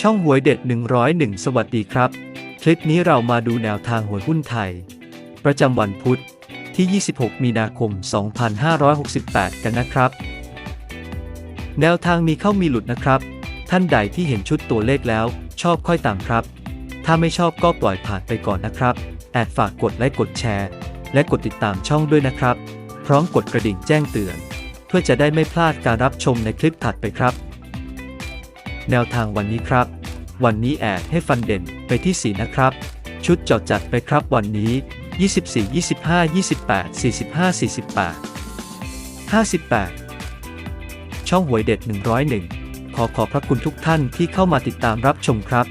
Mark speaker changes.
Speaker 1: ช่องหวยเด็ด 101 สวัสดีครับ คลิปนี้เรามาดูแนวทางหวยหุ้นไทย ประจำวันพุธที่ 26 มีนาคม 2568 กันนะครับ แนวทางมีเข้ามีหลุดนะครับ ท่านใดที่เห็นชุดตัวเลขแล้ว ชอบค่อยตามครับ ถ้าไม่ชอบก็ปล่อยผ่านไปก่อนนะครับ แอดฝากกดไลค์กดแชร์ และกดติดตามช่องด้วยนะครับ พร้อมกดกระดิ่งแจ้งเตือน เพื่อจะได้ไม่พลาดการรับชมในคลิปถัดไปครับ แนวทางวันนี้ครับ วันนี้แอดให้ฟันเด่นไปที่ 4 นะครับ ชุดจอดจัดไปครับวันนี้ 24 25 28 45 48 58 ช่องหวยเด็ด 101 ขอขอบพระคุณทุกท่านที่เข้ามาติดตามรับชมครับ